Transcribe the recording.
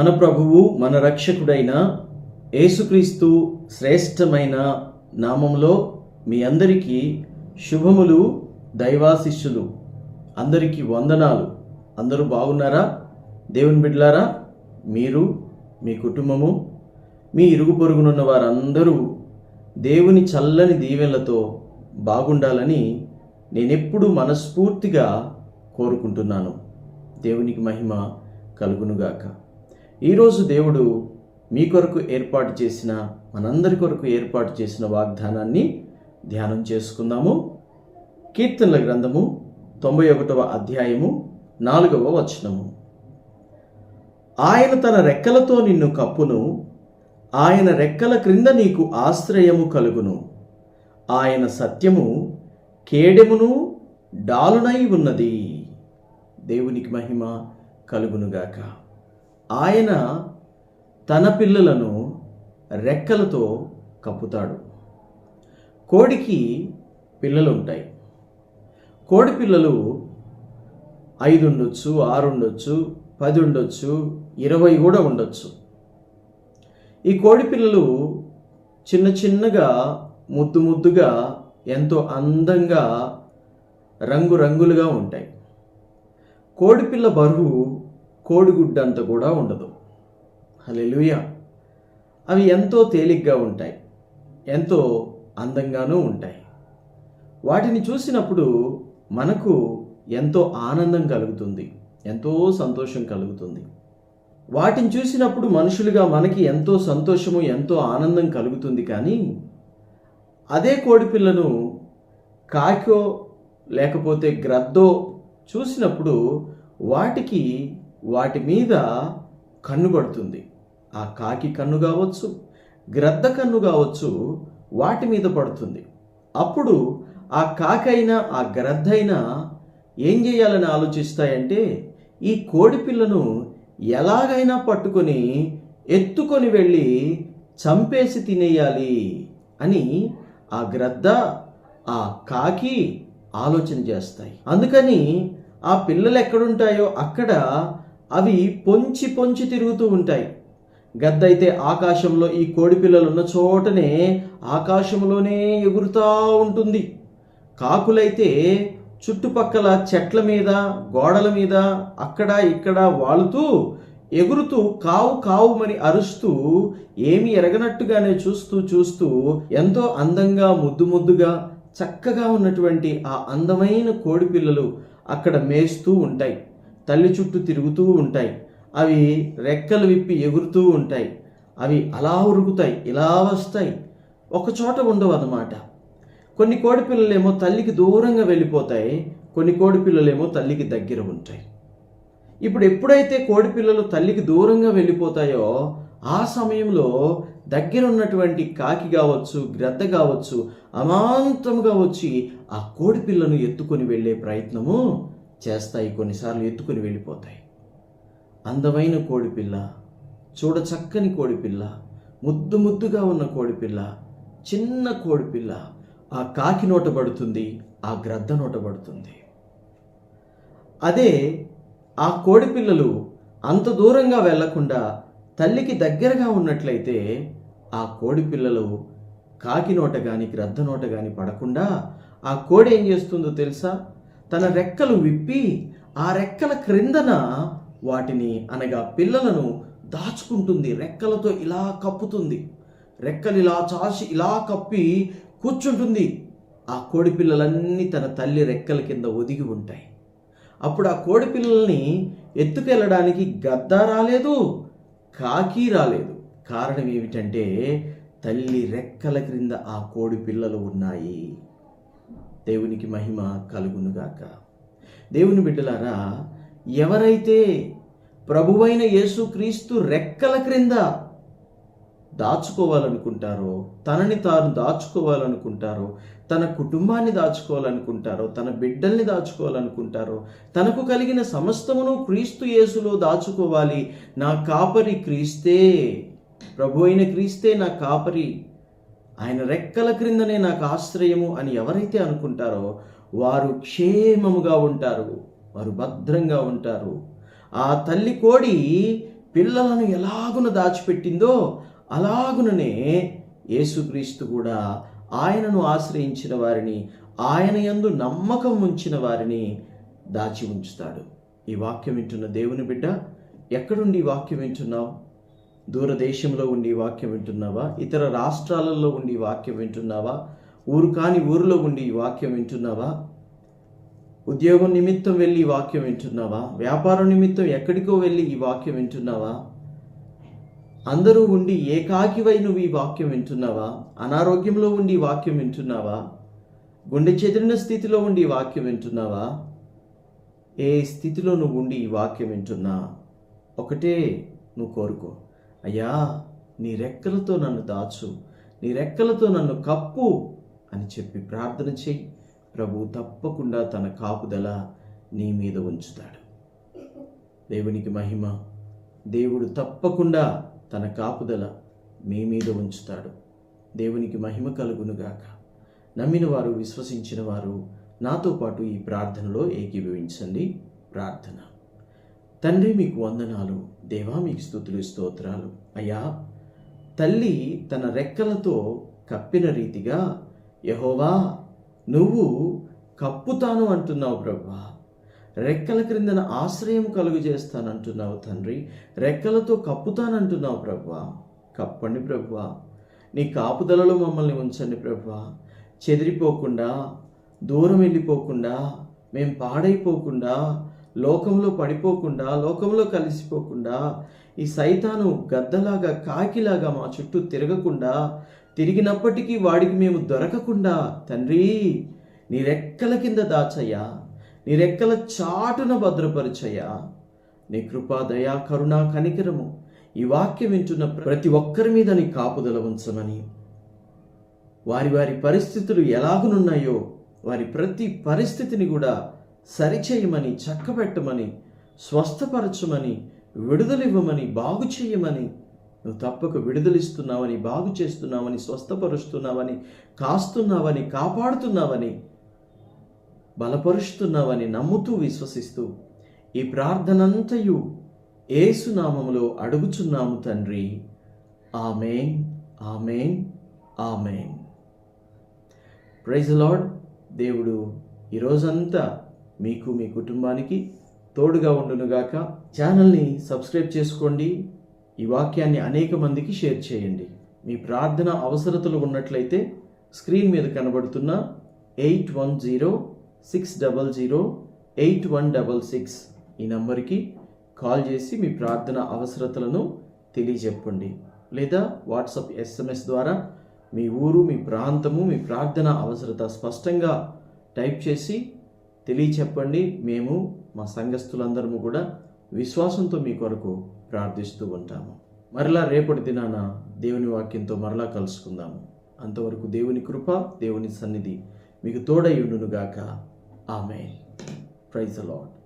మన ప్రభువు మన రక్షకుడైన యేసుక్రీస్తు శ్రేష్టమైన నామంలో మీ అందరికీ శుభములు దైవాశిష్యులు. అందరికీ వందనాలు. అందరూ బాగున్నారా? దేవుని బిడ్డలారా మీరు మీ కుటుంబము మీ ఇరుగు పొరుగునున్న వారందరూ దేవుని చల్లని దీవెనలతో బాగుండాలని నేనెప్పుడూ మనస్ఫూర్తిగా కోరుకుంటున్నాను. దేవునికి మహిమ కలుగునుగాక. ఈరోజు దేవుడు మీ కొరకు ఏర్పాటు చేసిన మనందరి కొరకు ఏర్పాటు చేసిన వాగ్దానాన్ని ధ్యానం చేసుకుందాము. కీర్తనల గ్రంథము తొంభై ఒకటవ అధ్యాయము నాలుగవ వచనము. ఆయన తన రెక్కలతో నిన్ను కప్పును ఆయన రెక్కల క్రింద నీకు ఆశ్రయము కలుగును. ఆయన సత్యము కేడెమును డాలునై ఉన్నది. దేవునికి మహిమ కలుగునుగాక. ఆయన తన పిల్లలను రెక్కలతో కప్పుతాడు. కోడికి పిల్లలు ఉంటాయి కోడి పిల్లలు ఐదు ఉండొచ్చు ఆరు ఉండొచ్చు పది ఉండొచ్చు ఇరవై కూడా ఉండొచ్చు. ఈ కోడి పిల్లలు చిన్న చిన్నగా ముద్దు ముద్దుగా ఎంతో అందంగా రంగురంగులుగా ఉంటాయి. కోడిపిల్ల బరువు కోడిగుడ్డంత కూడా ఉండదు. హలెలుయ అవి ఎంతో తేలిగ్గా ఉంటాయి. ఎంతో అందంగానూ ఉంటాయి. వాటిని చూసినప్పుడు మనకు ఎంతో ఆనందం కలుగుతుంది. ఎంతో సంతోషం కలుగుతుంది. వాటిని చూసినప్పుడు మనుషులుగా మనకి ఎంతో సంతోషము ఎంతో ఆనందం కలుగుతుంది కానీ అదే కోడిపిల్లను కాకో లేకపోతే గ్రద్దో చూసినప్పుడు వాటికి వాటి మీద కన్ను పడుతుంది. ఆ కాకి కన్ను కావచ్చు గ్రద్ద కన్ను కావచ్చు వాటి మీద పడుతుంది. అప్పుడు ఆ కాకైనా ఆ గ్రద్దైనా ఏం చేయాలని ఆలోచిస్తాయంటే ఈ కోడి పిల్లను ఎలాగైనా పట్టుకొని ఎత్తుకొని వెళ్ళి చంపేసి తినేయాలి అని ఆ గ్రద్ద ఆ కాకి ఆలోచన చేస్తాయి. అందుకని ఆ పిల్లలు ఎక్కడుంటాయో అక్కడ అవి పొంచి పొంచి తిరుగుతూ ఉంటాయి. గద్దైతే ఆకాశంలో ఈ కోడిపిల్లలు ఉన్న చోటనే ఆకాశంలోనే ఎగురుతూ ఉంటుంది. కాకులైతే చుట్టుపక్కల చెట్ల మీద గోడల మీద అక్కడ ఇక్కడ వాలుతూ ఎగురుతూ కావు కావు మరి అరుస్తూ ఏమి ఎరగనట్టుగానే చూస్తూ చూస్తూ ఎంతో అందంగా ముద్దు ముద్దుగా చక్కగా ఉన్నటువంటి ఆ అందమైన కోడి పిల్లలు అక్కడ మేస్తూ ఉంటాయి. తల్లి చుట్టూ తిరుగుతూ ఉంటాయి. అవి రెక్కలు విప్పి ఎగురుతూ ఉంటాయి. అవి అలా ఉరుకుతాయి ఇలా వస్తాయి. ఒకచోట ఉండవు అన్నమాట కొన్ని కోడి పిల్లలేమో తల్లికి దూరంగా వెళ్ళిపోతాయి కొన్ని కోడి పిల్లలేమో తల్లికి దగ్గర ఉంటాయి. ఇప్పుడు ఎప్పుడైతే కోడి పిల్లలు తల్లికి దూరంగా వెళ్ళిపోతాయో ఆ సమయంలో దగ్గర ఉన్నటువంటి కాకి కావచ్చు గ్రద్ద కావచ్చు అమాంతముగా వచ్చి ఆ కోడి పిల్లను ఎత్తుకొని వెళ్ళే ప్రయత్నము చేస్తాయి కొన్నిసార్లు ఎత్తుకొని వెళ్ళిపోతాయి. అందమైన కోడిపిల్ల చూడ చక్కని కోడిపిల్ల ముద్దు ముద్దుగా ఉన్న కోడిపిల్ల చిన్న కోడిపిల్ల ఆ కాకి నోట పడుతుంది ఆ గ్రద్ద నోట పడుతుంది. అదే ఆ కోడిపిల్లలు అంత దూరంగా వెళ్ళకుండా తల్లికి దగ్గరగా ఉన్నట్లయితే ఆ కోడిపిల్లలు కాకి నోట కానీ గ్రద్ద నోట కానీ పడకుండా ఆ కోడి ఏం చేస్తుందో తెలుసా? తన రెక్కలు విప్పి ఆ రెక్కల క్రిందన వాటిని అనగా పిల్లలను దాచుకుంటుంది. రెక్కలతో ఇలా కప్పుతుంది. రెక్కలు ఇలా చాచి ఇలా కప్పి కూర్చుంటుంది. ఆ కోడి పిల్లలన్నీ తన తల్లి రెక్కల కింద ఒదిగి ఉంటాయి. అప్పుడు ఆ కోడి పిల్లల్ని ఎత్తుకెళ్ళడానికి గద్ద రాలేదు కాకి రాలేదు. కారణం ఏమిటంటే తల్లి రెక్కల క్రింద ఆ కోడి పిల్లలు ఉన్నాయి. దేవునికి మహిమ కలుగునుగాక. దేవుని బిడ్డలారా ఎవరైతే ప్రభువైన యేసుక్రీస్తు రెక్కల క్రింద దాచుకోవాలనుకుంటారో తనని తాను దాచుకోవాలనుకుంటారో తన కుటుంబాన్ని దాచుకోవాలనుకుంటారో తన బిడ్డల్ని దాచుకోవాలనుకుంటారో తనకు కలిగిన సమస్తమును క్రీస్తు యేసులో దాచుకోవాలి. నా కాపరి క్రీస్తే ప్రభు అయిన క్రీస్తే నా కాపరి. ఆయన రెక్కల క్రిందనే నాకు ఆశ్రయము అని ఎవరైతే అనుకుంటారో వారు క్షేమముగా ఉంటారు వారు భద్రంగా ఉంటారు. ఆ తల్లి కోడి పిల్లలను ఎలాగున దాచిపెట్టిందో అలాగుననే యేసుక్రీస్తు కూడా ఆయనను ఆశ్రయించిన వారిని ఆయన యందు నమ్మకం ఉంచిన వారిని దాచి ఉంచుతాడు. ఈ వాక్యం వింటున్న దేవుని బిడ్డ ఎక్కడుండి ఈ వాక్యం వింటున్నావు? దూరదేశంలో ఉండి వాక్యం వింటున్నావా? ఇతర రాష్ట్రాలలో ఉండి వాక్యం వింటున్నావా? ఊరు కాని ఊరిలో ఉండి వాక్యం వింటున్నావా? ఉద్యోగం నిమిత్తం వెళ్ళి వాక్యం వింటున్నావా? వ్యాపారం నిమిత్తం ఎక్కడికో వెళ్ళి ఈ వాక్యం వింటున్నావా? అందరూ ఉండి ఏకాకివై నువ్వు ఈ వాక్యం వింటున్నావా? అనారోగ్యంలో ఉండి వాక్యం వింటున్నావా? గుండె చెదిరిన స్థితిలో ఉండి వాక్యం వింటున్నావా? ఏ స్థితిలో నువ్వు ఉండి ఈ వాక్యం వింటున్నా? ఒకటే నువ్వు కోరుకో. అయ్యా నీ రెక్కలతో నన్ను దాచు నీ రెక్కలతో నన్ను కప్పు అని చెప్పి ప్రార్థన చెయ్యి. ప్రభు తప్పకుండా తన కాపుదల నీ మీద ఉంచుతాడు. దేవునికి మహిమ. దేవుడు తప్పకుండా తన కాపుదల మీ మీద ఉంచుతాడు. దేవునికి మహిమ కలుగునుగాక. నమ్మిన వారు విశ్వసించిన వారు నాతో పాటు ఈ ప్రార్థనలో ఏకీభవించండి. ప్రార్థన. తండ్రి మీకు వందనాలు దేవా మీకు స్థుతులు స్తోత్రాలు. అయ్యా తల్లి తన రెక్కలతో కప్పిన రీతిగా యహోవా నువ్వు కప్పుతాను అంటున్నావు ప్రభా. రెక్కల క్రిందన ఆశ్రయం కలుగు చేస్తానంటున్నావు తండ్రి. రెక్కలతో కప్పుతానంటున్నావు ప్రభా. కప్పండి ప్రభా. నీ కాపుదలలో మమ్మల్ని ఉంచండి ప్రభా. చెదిరిపోకుండా దూరం వెళ్ళిపోకుండా మేం పాడైపోకుండా లోకంలో పడిపోకుండా లోకంలో కలిసిపోకుండా ఈ సైతాను గద్దలాగా కాకిలాగా మా చుట్టూ తిరగకుండా తిరిగినప్పటికీ వాడికి మేము దొరకకుండా తండ్రి నీ రెక్కల కింద దాచయ్యా. నీ రెక్కల చాటున భద్రపరిచయ్యా. నీ కృపా దయా కరుణ కనికరము ఈ వాక్యం వింటున్న ప్రతి ఒక్కరి మీద నీ కాపుదల ఉంచమని. వారి వారి పరిస్థితులు ఎలాగునున్నాయో వారి ప్రతి పరిస్థితిని కూడా సరిచేయమని చక్కబెట్టమని స్వస్థపరచమని విడుదలివ్వమని బాగు చేయమని నువ్వు తప్పక విడుదలిస్తున్నావని బాగు చేస్తున్నావని స్వస్థపరుస్తున్నావని కాస్తున్నావని కాపాడుతున్నావని బలపరుస్తున్నావని నమ్ముతూ విశ్వసిస్తూ ఈ ప్రార్థనంతయు ఏసునామములో అడుగుచున్నాము తండ్రి. Amen amen amen. Praise lord. దేవుడు ఈరోజంతా మీకు మీ కుటుంబానికి తోడుగా ఉండునుగాక. ఛానల్ని సబ్స్క్రైబ్ చేసుకోండి. ఈ వాక్యాన్ని అనేక మందికి షేర్ చేయండి. మీ ప్రార్థన అవసరతలు ఉన్నట్లయితే స్క్రీన్ మీద కనబడుతున్న eight one zero six double zero eight one double six ఈ నంబర్కి కాల్ చేసి మీ ప్రార్థన అవసరతలను తెలియజెప్పండి. లేదా వాట్సాప్ ఎస్ఎంఎస్ ద్వారా మీ ఊరు మీ ప్రాంతము మీ ప్రార్థన అవసరత స్పష్టంగా టైప్ చేసి తెలియచెప్పండి. మేము మా సంఘస్థులందరము కూడా విశ్వాసంతో మీ కొరకు ప్రార్థిస్తూ ఉంటాము. మరలా రేపటి దినాన దేవుని వాక్యంతో మరలా కలుసుకుందాము. అంతవరకు దేవుని కృప దేవుని సన్నిధి మీకు తోడై ఉండునుగాక. ఆమె ప్రైజ్ లాడ్